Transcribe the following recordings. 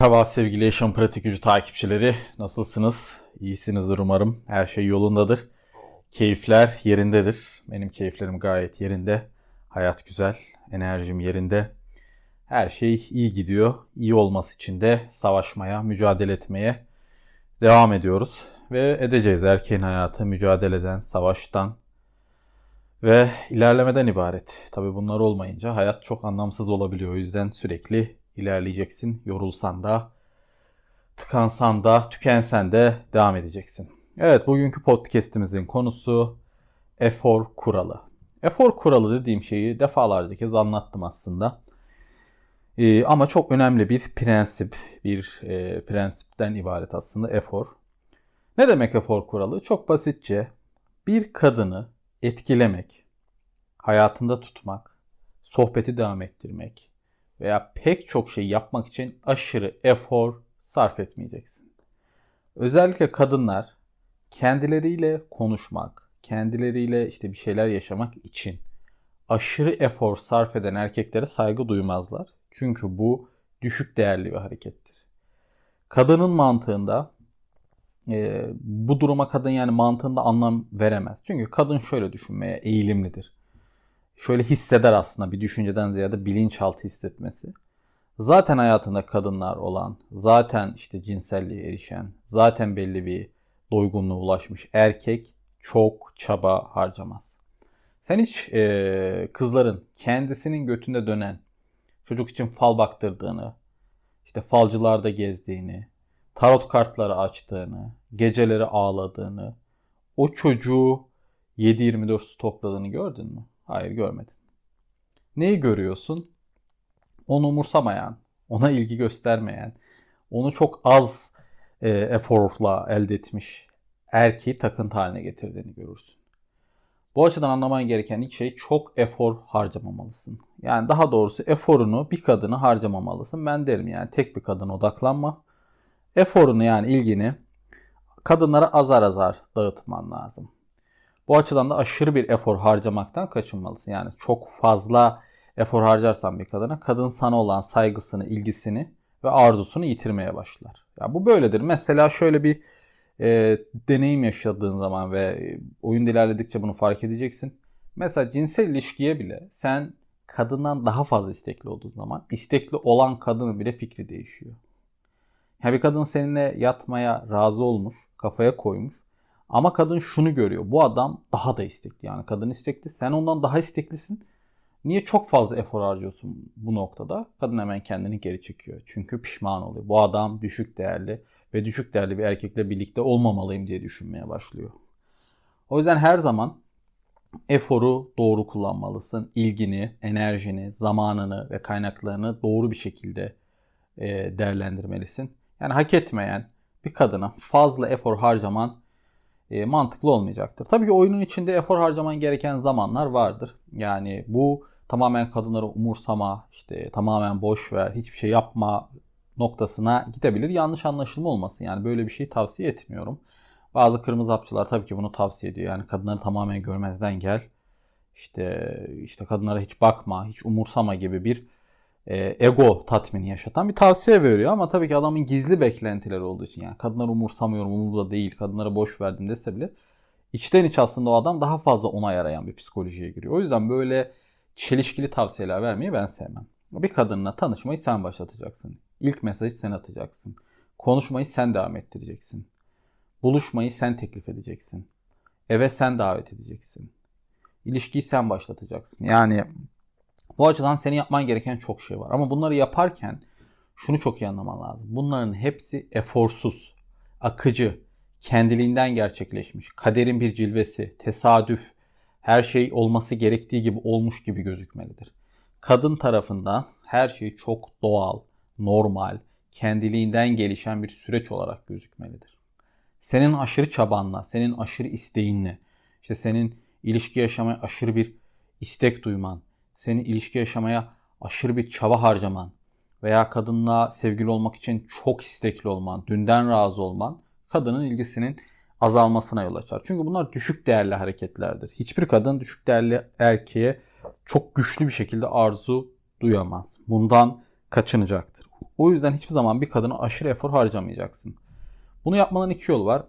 Merhaba sevgili Yaşam Pratik Gücü takipçileri. Nasılsınız? İyisinizdir umarım. Her şey yolundadır. Keyifler yerindedir. Benim keyiflerim gayet yerinde. Hayat güzel. Enerjim yerinde. Her şey iyi gidiyor. İyi olması için de savaşmaya, mücadele etmeye devam ediyoruz. Ve edeceğiz. Erkeğin hayatı mücadeleden, savaştan ve ilerlemeden ibaret. Tabii bunlar olmayınca hayat çok anlamsız olabiliyor. O yüzden sürekli ilerleyeceksin. Yorulsan da, tıkansan da, tükensen de devam edeceksin. Evet bugünkü podcast'imizin konusu efor kuralı. Efor kuralı dediğim şeyi defalarca kez anlattım aslında. Ee, ama çok önemli bir prensip, bir e, prensipten ibaret aslında efor. Ne demek efor kuralı? Çok basitçe bir kadını etkilemek, hayatında tutmak, sohbeti devam ettirmek veya pek çok şey yapmak için aşırı efor sarf etmeyeceksin. Özellikle kadınlar kendileriyle konuşmak, kendileriyle işte bir şeyler yaşamak için aşırı efor sarf eden erkeklere saygı duymazlar. Çünkü bu düşük değerli bir harekettir. Kadının mantığında e, bu duruma kadın yani mantığında anlam veremez. Çünkü kadın şöyle düşünmeye eğilimlidir. Şöyle hisseder aslında bir düşünceden ziyade bilinçaltı hissetmesi. Zaten hayatında kadınlar olan, zaten işte cinselliğe erişen, zaten belli bir doygunluğa ulaşmış erkek çok çaba harcamaz. Sen hiç e, kızların kendisinin götünde dönen, çocuk için fal baktırdığını, işte falcılarda gezdiğini, tarot kartları açtığını, geceleri ağladığını, o çocuğu 7-24 stokladığını gördün mü? Hayır görmedin. Neyi görüyorsun? Onu umursamayan, ona ilgi göstermeyen, onu çok az e, eforla elde etmiş erkeği takıntı haline getirdiğini görürsün. Bu açıdan anlaman gereken ilk şey çok efor harcamamalısın. Yani daha doğrusu eforunu bir kadını harcamamalısın. Ben derim yani tek bir kadına odaklanma. Eforunu yani ilgini kadınlara azar azar dağıtman lazım. Bu açıdan da aşırı bir efor harcamaktan kaçınmalısın. Yani çok fazla efor harcarsan bir kadına kadın sana olan saygısını, ilgisini ve arzusunu yitirmeye başlar. Ya bu böyledir. Mesela şöyle bir e, deneyim yaşadığın zaman ve oyun ilerledikçe bunu fark edeceksin. Mesela cinsel ilişkiye bile sen kadından daha fazla istekli olduğu zaman istekli olan kadının bile fikri değişiyor. Ya bir kadın seninle yatmaya razı olmuş, kafaya koymuş. Ama kadın şunu görüyor. Bu adam daha da istekli. Yani kadın istekli. Sen ondan daha isteklisin. Niye çok fazla efor harcıyorsun bu noktada? Kadın hemen kendini geri çekiyor. Çünkü pişman oluyor. Bu adam düşük değerli ve düşük değerli bir erkekle birlikte olmamalıyım diye düşünmeye başlıyor. O yüzden her zaman eforu doğru kullanmalısın. İlgini, enerjini, zamanını ve kaynaklarını doğru bir şekilde e, değerlendirmelisin. Yani hak etmeyen bir kadına fazla efor harcaman e, mantıklı olmayacaktır. Tabii ki oyunun içinde efor harcaman gereken zamanlar vardır. Yani bu tamamen kadınları umursama, işte tamamen boş ver, hiçbir şey yapma noktasına gidebilir. Yanlış anlaşılma olmasın. Yani böyle bir şey tavsiye etmiyorum. Bazı kırmızı hapçılar tabii ki bunu tavsiye ediyor. Yani kadınları tamamen görmezden gel. İşte işte kadınlara hiç bakma, hiç umursama gibi bir ego tatmini yaşatan bir tavsiye veriyor. Ama tabii ki adamın gizli beklentileri olduğu için yani kadınları umursamıyorum, umurumda değil, kadınlara boş verdim dese bile içten iç aslında o adam daha fazla ona yarayan bir psikolojiye giriyor. O yüzden böyle çelişkili tavsiyeler vermeyi ben sevmem. Bir kadınla tanışmayı sen başlatacaksın. İlk mesajı sen atacaksın. Konuşmayı sen devam ettireceksin. Buluşmayı sen teklif edeceksin. Eve sen davet edeceksin. İlişkiyi sen başlatacaksın. Yani bu açıdan senin yapman gereken çok şey var. Ama bunları yaparken şunu çok iyi anlaman lazım. Bunların hepsi eforsuz, akıcı, kendiliğinden gerçekleşmiş, kaderin bir cilvesi, tesadüf, her şey olması gerektiği gibi olmuş gibi gözükmelidir. Kadın tarafından her şey çok doğal, normal, kendiliğinden gelişen bir süreç olarak gözükmelidir. Senin aşırı çabanla, senin aşırı isteğinle, işte senin ilişki yaşamaya aşırı bir istek duyman, senin ilişki yaşamaya aşırı bir çaba harcaman veya kadınla sevgili olmak için çok istekli olman, dünden razı olman kadının ilgisinin azalmasına yol açar. Çünkü bunlar düşük değerli hareketlerdir. Hiçbir kadın düşük değerli erkeğe çok güçlü bir şekilde arzu duyamaz. Bundan kaçınacaktır. O yüzden hiçbir zaman bir kadına aşırı efor harcamayacaksın. Bunu yapmanın iki yolu var.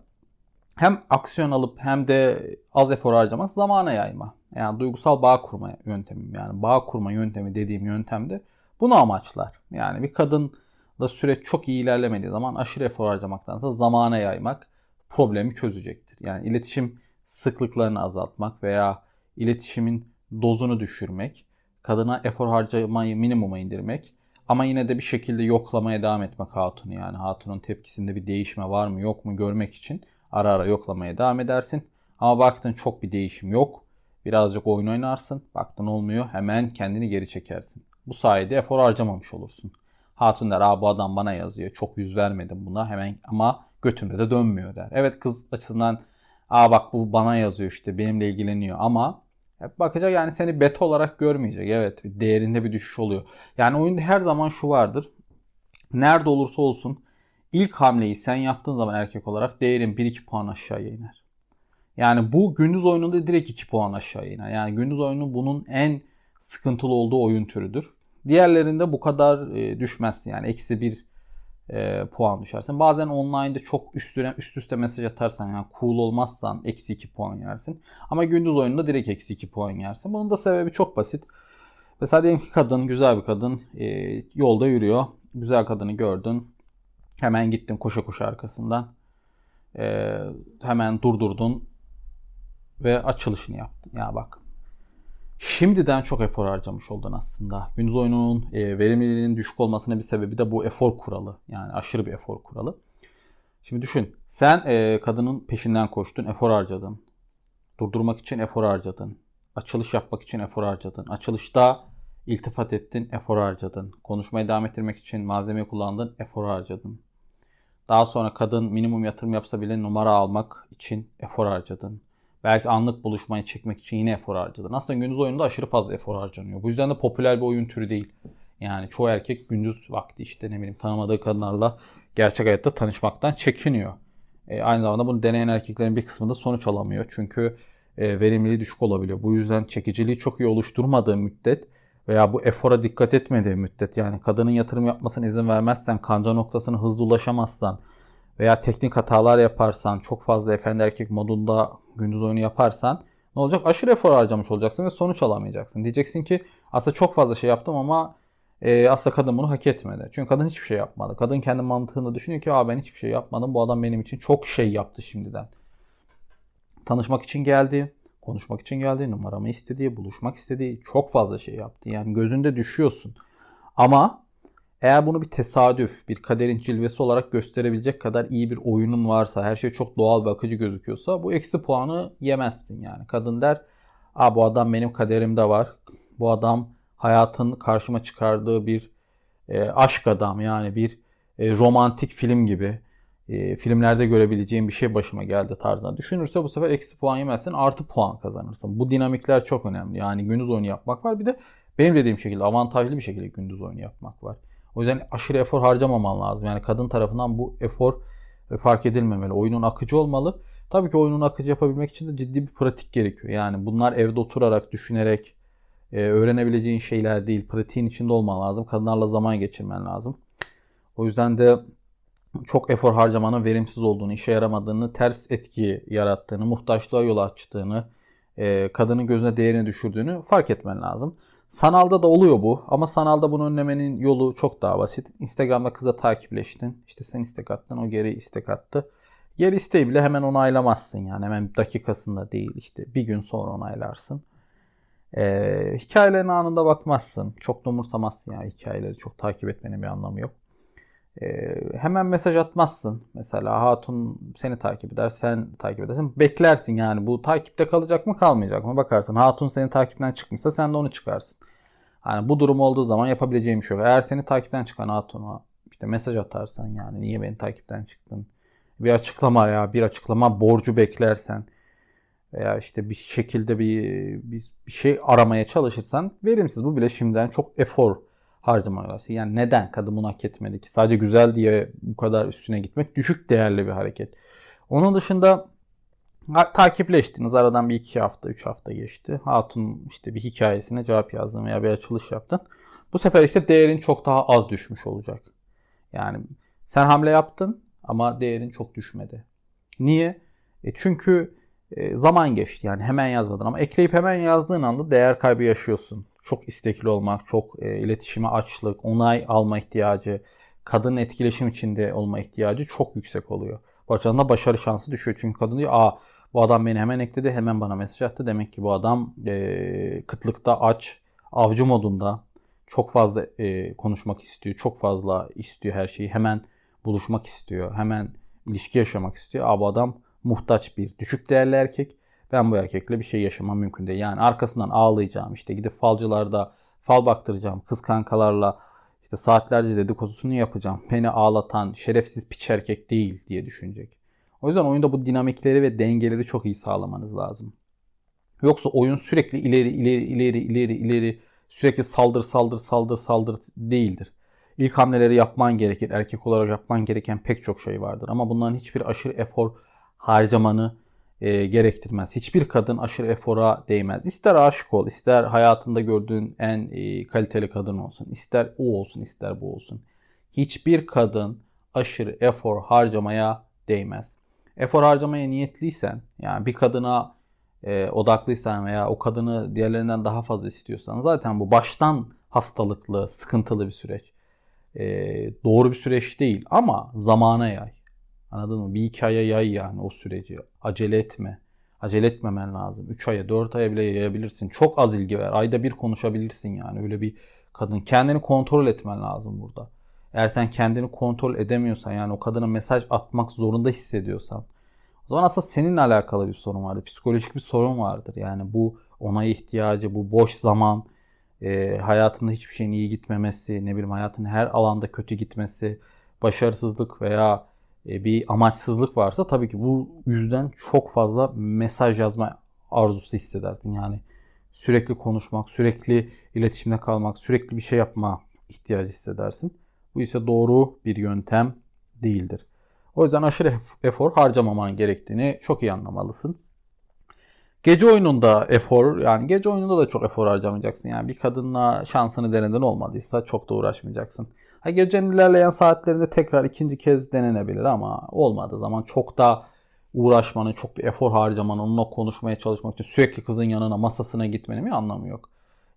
Hem aksiyon alıp hem de az efor harcamak zamana yayma. Yani duygusal bağ kurma yöntemim. Yani bağ kurma yöntemi dediğim yöntemde bunu amaçlar. Yani bir kadınla süreç çok iyi ilerlemediği zaman aşırı efor harcamaktansa zamana yaymak problemi çözecektir. Yani iletişim sıklıklarını azaltmak veya iletişimin dozunu düşürmek, kadına efor harcamayı minimuma indirmek ama yine de bir şekilde yoklamaya devam etmek hatunu yani hatunun tepkisinde bir değişme var mı yok mu görmek için ara ara yoklamaya devam edersin. Ama baktın çok bir değişim yok. Birazcık oyun oynarsın. Baktın olmuyor. Hemen kendini geri çekersin. Bu sayede efor harcamamış olursun. Hatun der bu adam bana yazıyor. Çok yüz vermedim buna. Hemen ama götümde de dönmüyor der. Evet kız açısından Aa bak bu bana yazıyor işte benimle ilgileniyor ama hep bakacak yani seni beta olarak görmeyecek. Evet değerinde bir düşüş oluyor. Yani oyunda her zaman şu vardır. Nerede olursa olsun ilk hamleyi sen yaptığın zaman erkek olarak değerin 1-2 puan aşağıya iner. Yani bu gündüz oyununda direkt 2 puan aşağı iner. Yani gündüz oyunu bunun en sıkıntılı olduğu oyun türüdür. Diğerlerinde bu kadar e, düşmezsin. Yani eksi 1 e, puan düşersin. Bazen online'da çok üstüne üst üste mesaj atarsan yani cool olmazsan eksi 2 puan yersin. Ama gündüz oyununda direkt eksi 2 puan yersin. Bunun da sebebi çok basit. Mesela diyelim ki kadın, güzel bir kadın e, yolda yürüyor. Güzel kadını gördün. Hemen gittin koşa koşa arkasından. E, hemen durdurdun ve açılışını yaptın. Ya bak şimdiden çok efor harcamış oldun aslında. Gündüz oyununun e, verimliliğinin düşük olmasına bir sebebi de bu efor kuralı. Yani aşırı bir efor kuralı. Şimdi düşün. Sen e, kadının peşinden koştun, efor harcadın. Durdurmak için efor harcadın. Açılış yapmak için efor harcadın. Açılışta iltifat ettin, efor harcadın. Konuşmayı devam ettirmek için malzeme kullandın, efor harcadın. Daha sonra kadın minimum yatırım yapsa bile numara almak için efor harcadın. Belki anlık buluşmayı çekmek için yine efor harcadın. Aslında gündüz oyunda aşırı fazla efor harcanıyor. Bu yüzden de popüler bir oyun türü değil. Yani çoğu erkek gündüz vakti işte ne bileyim tanımadığı kadınlarla gerçek hayatta tanışmaktan çekiniyor. E, aynı zamanda bunu deneyen erkeklerin bir kısmı da sonuç alamıyor. Çünkü e, verimliliği düşük olabiliyor. Bu yüzden çekiciliği çok iyi oluşturmadığı müddet veya bu efora dikkat etmediği müddet yani kadının yatırım yapmasına izin vermezsen, kanca noktasına hızlı ulaşamazsan veya teknik hatalar yaparsan, çok fazla efendi erkek modunda gündüz oyunu yaparsan ne olacak? Aşırı efor harcamış olacaksın ve sonuç alamayacaksın. Diyeceksin ki aslında çok fazla şey yaptım ama e, aslında kadın bunu hak etmedi. Çünkü kadın hiçbir şey yapmadı. Kadın kendi mantığında düşünüyor ki Aa, ben hiçbir şey yapmadım. Bu adam benim için çok şey yaptı şimdiden. Tanışmak için geldi. Konuşmak için geldi. Numaramı istedi. Buluşmak istedi. Çok fazla şey yaptı. Yani gözünde düşüyorsun. Ama eğer bunu bir tesadüf, bir kaderin cilvesi olarak gösterebilecek kadar iyi bir oyunun varsa, her şey çok doğal ve akıcı gözüküyorsa bu eksi puanı yemezsin yani. Kadın der, Aa, bu adam benim kaderimde var. Bu adam hayatın karşıma çıkardığı bir e, aşk adam yani bir e, romantik film gibi e, filmlerde görebileceğim bir şey başıma geldi tarzında düşünürse bu sefer eksi puan yemezsin artı puan kazanırsın. Bu dinamikler çok önemli. Yani gündüz oyunu yapmak var bir de benim dediğim şekilde avantajlı bir şekilde gündüz oyunu yapmak var. O yüzden aşırı efor harcamaman lazım. Yani kadın tarafından bu efor fark edilmemeli. Oyunun akıcı olmalı. Tabii ki oyunun akıcı yapabilmek için de ciddi bir pratik gerekiyor. Yani bunlar evde oturarak, düşünerek e, öğrenebileceğin şeyler değil. Pratiğin içinde olman lazım. Kadınlarla zaman geçirmen lazım. O yüzden de çok efor harcamanın verimsiz olduğunu, işe yaramadığını, ters etki yarattığını, muhtaçlığa yol açtığını, e, kadının gözüne değerini düşürdüğünü fark etmen lazım. Sanalda da oluyor bu ama sanalda bunu önlemenin yolu çok daha basit. Instagram'da kıza takipleştin. İşte sen istek attın o geri istek attı. Geri isteği bile hemen onaylamazsın yani hemen dakikasında değil işte bir gün sonra onaylarsın. Ee, hikayelerin anında bakmazsın. Çok da umursamazsın yani hikayeleri çok takip etmenin bir anlamı yok. Ee, hemen mesaj atmazsın. Mesela hatun seni takip eder, sen takip edersin. Beklersin yani bu takipte kalacak mı kalmayacak mı bakarsın. Hatun seni takipten çıkmışsa sen de onu çıkarsın. Yani bu durum olduğu zaman yapabileceğim şey yok. Eğer seni takipten çıkan hatuna işte mesaj atarsan yani niye beni takipten çıktın? Bir açıklama ya bir açıklama borcu beklersen veya işte bir şekilde bir, bir, bir şey aramaya çalışırsan verimsiz. Bu bile şimdiden çok efor harcamalar. Yani neden kadın bunu hak etmedi ki? Sadece güzel diye bu kadar üstüne gitmek düşük değerli bir hareket. Onun dışında takipleştiniz. Aradan bir iki hafta, üç hafta geçti. Hatun işte bir hikayesine cevap yazdın veya bir açılış yaptın. Bu sefer işte değerin çok daha az düşmüş olacak. Yani sen hamle yaptın ama değerin çok düşmedi. Niye? E çünkü e, zaman geçti yani hemen yazmadın ama ekleyip hemen yazdığın anda değer kaybı yaşıyorsun. Çok istekli olmak, çok e, iletişime açlık, onay alma ihtiyacı, kadın etkileşim içinde olma ihtiyacı çok yüksek oluyor. Bu açıdan da başarı şansı düşüyor. Çünkü kadın diyor aa bu adam beni hemen ekledi hemen bana mesaj attı. Demek ki bu adam e, kıtlıkta aç, avcı modunda çok fazla e, konuşmak istiyor. Çok fazla istiyor her şeyi. Hemen buluşmak istiyor. Hemen ilişki yaşamak istiyor. Aa bu adam muhtaç bir düşük değerli erkek. Ben bu erkekle bir şey yaşamam mümkün değil. Yani arkasından ağlayacağım. işte gidip falcılarda fal baktıracağım. Kız kankalarla işte saatlerce dedikodusunu yapacağım. Beni ağlatan şerefsiz piç erkek değil diye düşünecek. O yüzden oyunda bu dinamikleri ve dengeleri çok iyi sağlamanız lazım. Yoksa oyun sürekli ileri ileri ileri ileri ileri sürekli saldır saldır saldır saldır değildir. İlk hamleleri yapman gerekir. Erkek olarak yapman gereken pek çok şey vardır. Ama bunların hiçbir aşırı efor harcamanı e, gerektirmez. Hiçbir kadın aşırı efora değmez. İster aşık ol, ister hayatında gördüğün en e, kaliteli kadın olsun, ister o olsun, ister bu olsun. Hiçbir kadın aşırı efor harcamaya değmez. Efor harcamaya niyetliysen, yani bir kadına e, odaklıysan veya o kadını diğerlerinden daha fazla istiyorsan zaten bu baştan hastalıklı, sıkıntılı bir süreç. E, doğru bir süreç değil ama zamana yay. Anladın mı? Bir iki aya yay yani o süreci. Acele etme. Acele etmemen lazım. 3 aya 4 aya bile yayabilirsin. Çok az ilgi ver. Ayda bir konuşabilirsin yani. Öyle bir kadın. Kendini kontrol etmen lazım burada. Eğer sen kendini kontrol edemiyorsan yani o kadına mesaj atmak zorunda hissediyorsan o zaman aslında seninle alakalı bir sorun vardır. Psikolojik bir sorun vardır. Yani bu onay ihtiyacı, bu boş zaman, e, hayatında hiçbir şeyin iyi gitmemesi, ne bileyim hayatın her alanda kötü gitmesi, başarısızlık veya bir amaçsızlık varsa tabii ki bu yüzden çok fazla mesaj yazma arzusu hissedersin. Yani sürekli konuşmak, sürekli iletişimde kalmak, sürekli bir şey yapma ihtiyacı hissedersin. Bu ise doğru bir yöntem değildir. O yüzden aşırı efor harcamaman gerektiğini çok iyi anlamalısın. Gece oyununda efor yani gece oyununda da çok efor harcamayacaksın. Yani bir kadınla şansını deneden olmadıysa çok da uğraşmayacaksın. Ha, gecenin ilerleyen saatlerinde tekrar ikinci kez denenebilir ama olmadığı zaman çok da uğraşmanın, çok bir efor harcamanın, onunla konuşmaya çalışmak için sürekli kızın yanına, masasına gitmenin bir anlamı yok.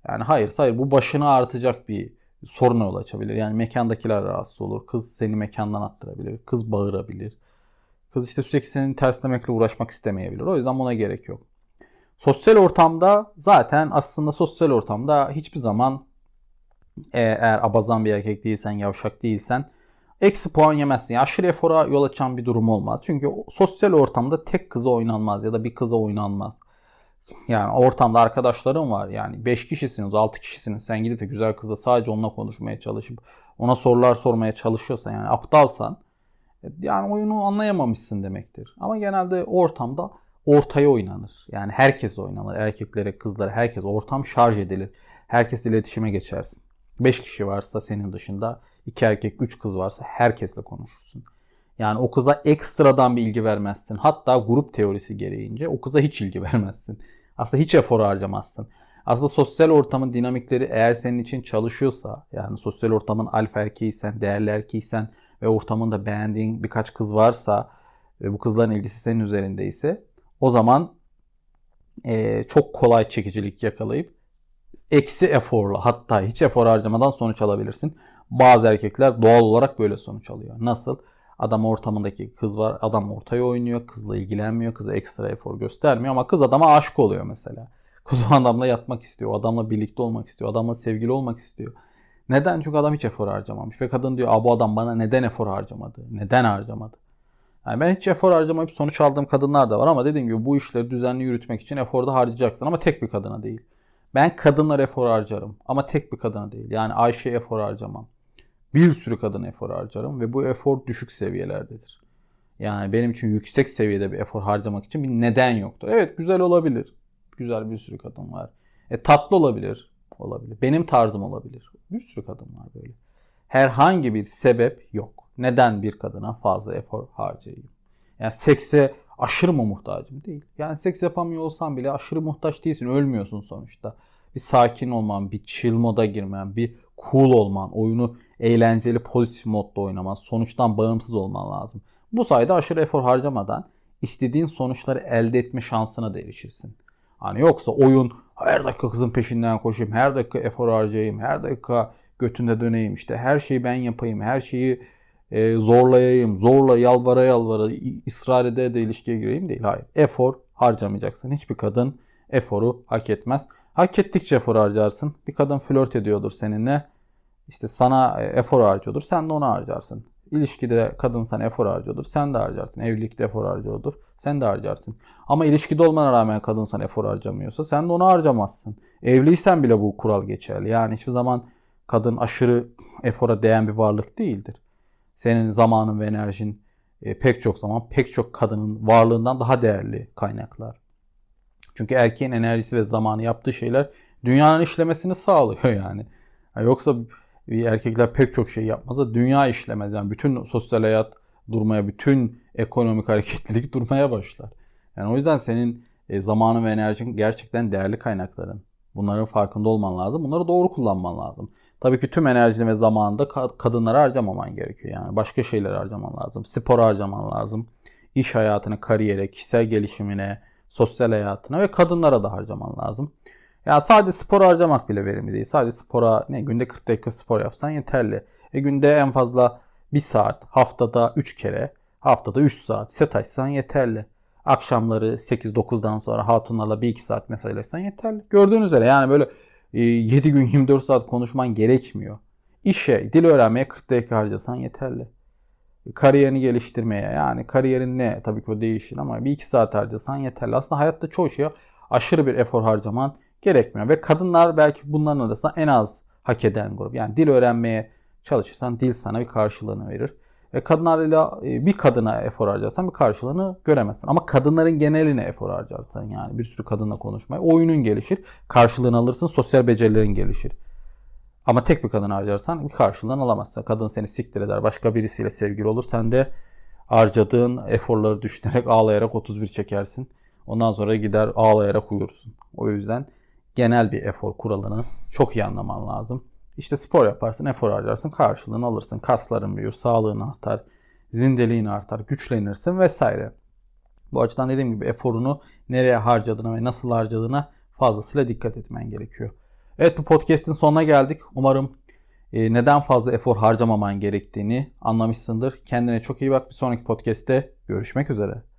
Yani hayır, hayır bu başına artacak bir sorun yol açabilir. Yani mekandakiler rahatsız olur. Kız seni mekandan attırabilir. Kız bağırabilir. Kız işte sürekli senin terslemekle uğraşmak istemeyebilir. O yüzden buna gerek yok. Sosyal ortamda zaten aslında sosyal ortamda hiçbir zaman eğer abazan bir erkek değilsen, yavşak değilsen eksi puan yemezsin. Yani aşırı efora yol açan bir durum olmaz. Çünkü sosyal ortamda tek kıza oynanmaz ya da bir kıza oynanmaz. Yani ortamda arkadaşlarım var. Yani 5 kişisiniz, 6 kişisiniz. Sen gidip de güzel kızla sadece onunla konuşmaya çalışıp ona sorular sormaya çalışıyorsan yani aptalsan yani oyunu anlayamamışsın demektir. Ama genelde ortamda ortaya oynanır. Yani herkes oynanır. Erkeklere, kızlara, herkes ortam şarj edilir. Herkesle iletişime geçersin. 5 kişi varsa senin dışında 2 erkek 3 kız varsa herkesle konuşursun. Yani o kıza ekstradan bir ilgi vermezsin. Hatta grup teorisi gereğince o kıza hiç ilgi vermezsin. Aslında hiç efor harcamazsın. Aslında sosyal ortamın dinamikleri eğer senin için çalışıyorsa yani sosyal ortamın alfa erkeğiysen, değerli erkeğiysen ve ortamında beğendiğin birkaç kız varsa ve bu kızların ilgisi senin üzerindeyse o zaman e, çok kolay çekicilik yakalayıp eksi eforla hatta hiç efor harcamadan sonuç alabilirsin. Bazı erkekler doğal olarak böyle sonuç alıyor. Nasıl? Adam ortamındaki kız var. Adam ortaya oynuyor. Kızla ilgilenmiyor. Kıza ekstra efor göstermiyor ama kız adama aşık oluyor mesela. Kız o adamla yatmak istiyor. O adamla birlikte olmak istiyor. Adamla sevgili olmak istiyor. Neden? Çünkü adam hiç efor harcamamış. Ve kadın diyor bu adam bana neden efor harcamadı? Neden harcamadı? Yani ben hiç efor harcamayıp sonuç aldığım kadınlar da var ama dediğim gibi bu işleri düzenli yürütmek için efor da harcayacaksın ama tek bir kadına değil. Ben kadınlar efor harcarım ama tek bir kadına değil. Yani Ayşe efor harcamam. Bir sürü kadına efor harcarım ve bu efor düşük seviyelerdedir. Yani benim için yüksek seviyede bir efor harcamak için bir neden yoktur. Evet güzel olabilir. Güzel bir sürü kadın var. E tatlı olabilir. Olabilir. Benim tarzım olabilir. Bir sürü kadın var böyle. Herhangi bir sebep yok. Neden bir kadına fazla efor harcayayım? Yani sekse aşırı mı muhtacım? Değil. Yani seks yapamıyor olsan bile aşırı muhtaç değilsin. Ölmüyorsun sonuçta. Bir sakin olman, bir chill moda girmen, bir cool olman, oyunu eğlenceli, pozitif modda oynaman, sonuçtan bağımsız olman lazım. Bu sayede aşırı efor harcamadan istediğin sonuçları elde etme şansına da erişirsin. Hani yoksa oyun her dakika kızın peşinden koşayım, her dakika efor harcayayım, her dakika götünde döneyim, işte her şeyi ben yapayım, her şeyi e, zorlayayım, zorla yalvara yalvara ısrar ede de ilişkiye gireyim değil. Hayır. Efor harcamayacaksın. Hiçbir kadın eforu hak etmez. Hak ettikçe efor harcarsın. Bir kadın flört ediyordur seninle. İşte sana e, efor harcıyordur. Sen de ona harcarsın. İlişkide kadın sana efor harcıyordur. Sen de harcarsın. Evlilikte efor harcıyordur. Sen de harcarsın. Ama ilişkide olmana rağmen kadın sana efor harcamıyorsa sen de onu harcamazsın. Evliysen bile bu kural geçerli. Yani hiçbir zaman kadın aşırı efora değen bir varlık değildir. Senin zamanın ve enerjin e, pek çok zaman pek çok kadının varlığından daha değerli kaynaklar. Çünkü erkeğin enerjisi ve zamanı yaptığı şeyler dünyanın işlemesini sağlıyor yani. yani yoksa erkekler pek çok şey yapmaz da dünya işlemez. Yani bütün sosyal hayat durmaya, bütün ekonomik hareketlilik durmaya başlar. Yani o yüzden senin e, zamanın ve enerjin gerçekten değerli kaynakların. Bunların farkında olman lazım. Bunları doğru kullanman lazım. Tabii ki tüm enerjini ve zamanını da kadınlara harcamaman gerekiyor. Yani başka şeyler harcaman lazım. Spor harcaman lazım. İş hayatına, kariyere, kişisel gelişimine, sosyal hayatına ve kadınlara da harcaman lazım. Ya sadece spor harcamak bile verimli değil. Sadece spora ne günde 40 dakika spor yapsan yeterli. E günde en fazla 1 saat, haftada 3 kere, haftada 3 saat set açsan yeterli. Akşamları 8-9'dan sonra hatunlarla 1-2 saat mesajlaşsan yeterli. Gördüğünüz üzere yani böyle 7 gün 24 saat konuşman gerekmiyor. İşe, dil öğrenmeye 40 dakika harcasan yeterli. Kariyerini geliştirmeye yani kariyerin ne tabii ki o değişir ama bir iki saat harcasan yeterli. Aslında hayatta çoğu şey aşırı bir efor harcaman gerekmiyor. Ve kadınlar belki bunların arasında en az hak eden grup. Yani dil öğrenmeye çalışırsan dil sana bir karşılığını verir. E, kadınlarla e, bir kadına efor harcarsan bir karşılığını göremezsin. Ama kadınların geneline efor harcarsan yani bir sürü kadınla konuşmaya oyunun gelişir. Karşılığını alırsın sosyal becerilerin gelişir. Ama tek bir kadın harcarsan bir karşılığını alamazsın. Kadın seni siktir eder. Başka birisiyle sevgili olur. Sen de harcadığın eforları düşünerek ağlayarak 31 çekersin. Ondan sonra gider ağlayarak uyursun. O yüzden genel bir efor kuralını çok iyi anlaman lazım. İşte spor yaparsın, efor harcarsın, karşılığını alırsın. Kasların büyür, sağlığın artar, zindeliğin artar, güçlenirsin vesaire. Bu açıdan dediğim gibi eforunu nereye harcadığına ve nasıl harcadığına fazlasıyla dikkat etmen gerekiyor. Evet bu podcast'in sonuna geldik. Umarım e, neden fazla efor harcamaman gerektiğini anlamışsındır. Kendine çok iyi bak. Bir sonraki podcast'te görüşmek üzere.